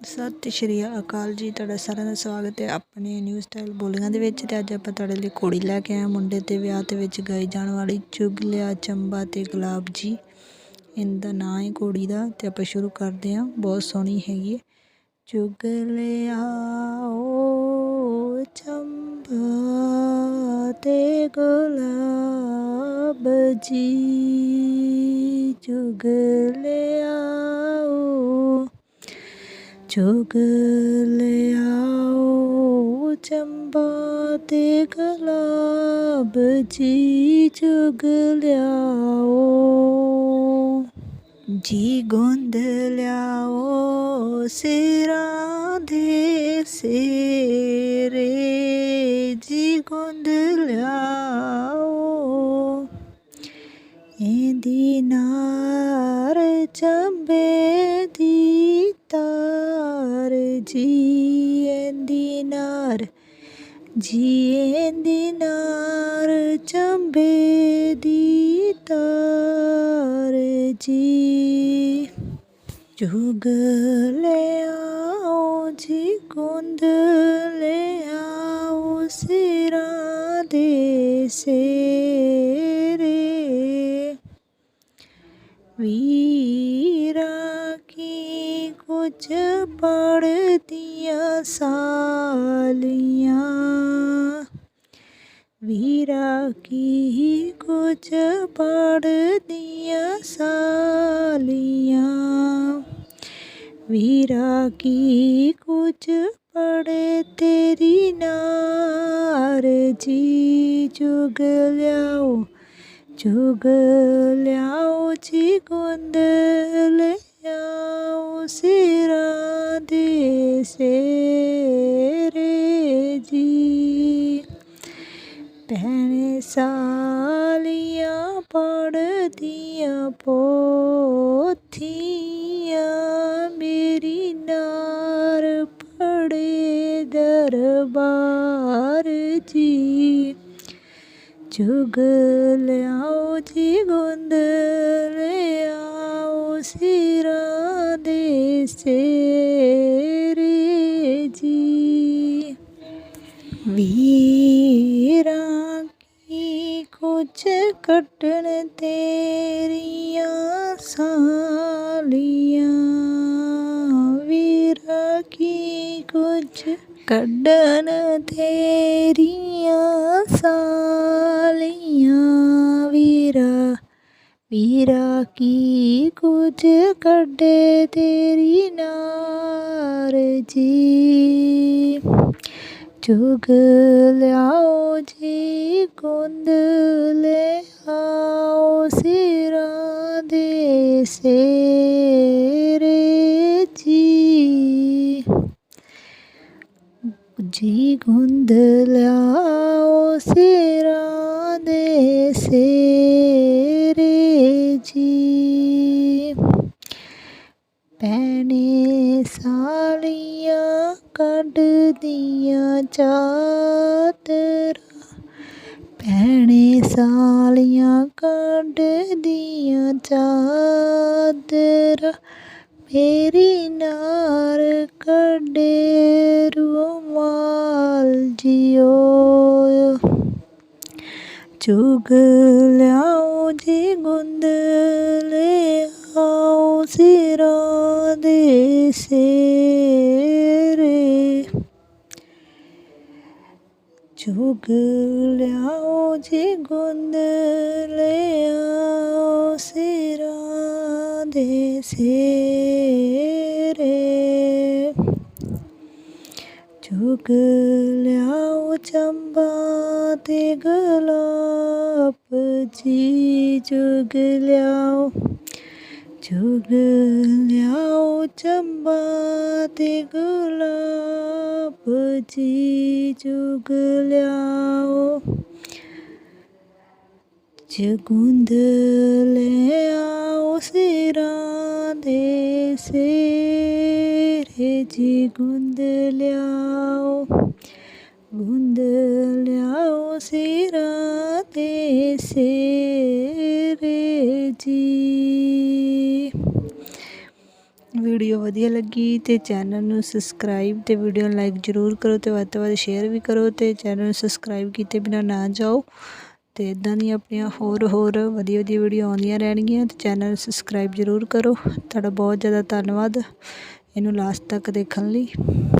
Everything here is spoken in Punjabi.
ਸਤਿ ਸ਼੍ਰੀ ਅਕਾਲ ਜੀ, ਤੁਹਾਡਾ ਸਾਰਿਆਂ ਦਾ ਸਵਾਗਤ ਹੈ ਆਪਣੇ ਨਿਊ ਸਟਾਈਲ ਬੋਲੀਆਂ ਦੇ ਵਿੱਚ ਤੇ ਅੱਜ ਆਪਾਂ ਤੁਹਾਡੇ ਲਈ ਕੁੜੀ ਲੈ ਕੇ ਆਏ ਹਾਂ। ਮੁੰਡੇ ਤੇ ਵਿਆਹ ਦੇ ਵਿੱਚ ਗਾਈ ਜਾਣ ਵਾਲੀ ਚੁਗਲਿਆ ਚੰਬਾ ਤੇ ਗੁਲਾਬ ਜੀ। ਇਹਦਾ ਨਾਂ ਹੈ ਕੁੜੀ ਦਾ ਤੇ ਆਪਾਂ ਸ਼ੁਰੂ ਕਰਦੇ ਹਾਂ। ਬਹੁਤ ਸੋਹਣੀ ਹੈਗੀ ਹੈ। ਚੁਗਲਿਆ ਓ ਚੰਬਾ ਤੇ ਗੁਲਾਬ ਜੀ। ਚੁਗਲਿਆ ਓ ਚੁਗ ਲਿਆਓ, ਚੰਬਾ ਤੇ ਗੁਲਾਬ ਜੀ ਚੁਗ ਲਿਆਓ। ਜੀ ਗੁੰਦ ਲਿਆਓ, ਸਿਰਾਂ ਦੇ ਸੇਰੇ। ਜੀ ਗੁੰਦ ਲਿਆਓ, ਇਹਦੀ ਨਾਰ ਚੰਬੇ ਤਾਰ ਜੀ ਚੰਬੇ ਦੀ ਤਾਰ ਜੀ। ਚੁਗ ਲਿਆਓ ਜੀ, ਗੁੰਦ ਲਿਆਓ ਸਿਰਾਂ ਦੇ ਸੇਰੇ। ਵੀਰਾ ਕੀ ਕੁਝ ਪੜਦੀਆਂ ਸਾਲੀਆਂ। ਵੀਰਾ ਕੀ ਕੁਝ ਪੜਦੀਆਂ ਸਾਲੀਆਂ। ਵੀਰਾ ਕੀ ਕੁਝ ਪੜ ਤੇਰੀ ਨਾਰ ਜੀ। ਜੁਗ ਲਿਆਓ ਜੁਗ ਲਿਆਓ ਜੀ ਗੁੰਦ ਲਿਆਓ। ਸੇਰੇ ਜੀ। ਭੈਣੇ ਸਾਲੀਆਂ ਪੜਦੀਆਂ ਪੋਥੀਆਂ, ਮੇਰੀ ਨਾਰ ਪੜੇ ਦਰਬਾਰ ਜੀ। ਚੁਗ ਲਿਆਓ ਜੀ, ਗੁੰਦ ਲਿਆਓ ਸਿਰਾਂ ਦੇ ਸੇ ਕੱਟਣ ਤੇਰੀਆਂ ਸਾਲੀਆਂ। ਵੀਰਾ, ਕੀ ਕੁਝ ਕੱਢਣ ਤੇਰੀਆਂ ਸਾਲੀਆਂ? ਵੀਰਾ ਵੀਰਾ, ਕੀ ਕੁਝ ਕੱਢੇ ਤੇਰੀ ਨਾਰ ਜੀ? ਚੁਗ ਲਿਆਓ ਜੀ ਗੁੰਦ ਲੈ ਦੇ ਸੇਰੇ ਜੀ। ਜੀ ਗੁੰਦ ਲਿਆਓ ਸਿਰਾਂ ਦੇ ਸੇਰੇ ਜੀ। ਪੈਣੇ ਸਾਲੀਆਂ ਕੱਢਦੀਆਂ ਚਾਦਰ। ਪੈਣੇ ਸਾਲੀਆਂ ਕੱਢਦੀਆਂ ਚਾਦਰ, ਮੇਰੀ ਨਾਰ ਕੱਢੇ ਰੁਮਾਲ ਜਿਓ। ਚੁਗ ਲਿਆਓ ਜੀ ਗੁੰਦ ਲਿਆਓ ਸਿਰਾਂ ਦੇ ਸੇਰੇ ਚੁਗ ਲਿਆਓ ਜੀ ਗੁੰਦ ਲਿਆਓ ਸਿਰਾਂ ਦੇ ਸੇਰੇ ਚੁਗ ਲਿਆਓ ਚੰਬਾ ਤੇ ਗਲਾਪ ਜੀ। ਚੁਗ ਲਿਆਓ ਚੁਗ ਲਿਆਓ ਚੰਬਾ ਤੇ ਗੁਲਾਬ ਜੀ ਜੁਗ ਲਿਆਓ। ਜਗੁੰਦ ਲਿਆਓ ਸਿਰਾਂ ਦੇ ਸੇਰੇ ਜੀ। ਗੁੰਦ ਲਿਆਓ ਗੁੰਦ ਲਿਆਓ ਸਿਰਾਂ ਦੇ ਸੇਰੇ ਜੀ। ਵੀਡੀਓ ਵਧੀਆ ਲੱਗੀ ਤੇ ਚੈਨਲ ਨੂੰ ਸਬਸਕ੍ਰਾਈਬ ਤੇ ਵੀਡੀਓ ਨੂੰ ਲਾਈਕ ਜ਼ਰੂਰ ਕਰੋ ਤੇ ਵੱਧ ਤੋਂ ਵੱਧ ਸ਼ੇਅਰ ਵੀ ਕਰੋ ਤੇ ਚੈਨਲ ਨੂੰ ਸਬਸਕ੍ਰਾਈਬ ਕੀਤੇ ਬਿਨਾਂ ਨਾ ਜਾਓ। ਤੇ ਇਦਾਂ ਦੀਆਂ ਆਪਣੀਆਂ ਹੋਰ ਹੋਰ ਵਧੀਆ ਵਧੀਆ ਵੀਡੀਓ ਆਉਂਦੀਆਂ ਰਹਿਣਗੀਆਂ ਤੇ ਚੈਨਲ ਨੂੰ ਸਬਸਕ੍ਰਾਈਬ ਜ਼ਰੂਰ ਕਰੋ। ਤੁਹਾਡਾ ਬਹੁਤ ਜ਼ਿਆਦਾ ਧੰਨਵਾਦ। ਇਹਨੂੰ ਲਾਸਟ ਤੱਕ ਦੇਖਣ ਲਈ।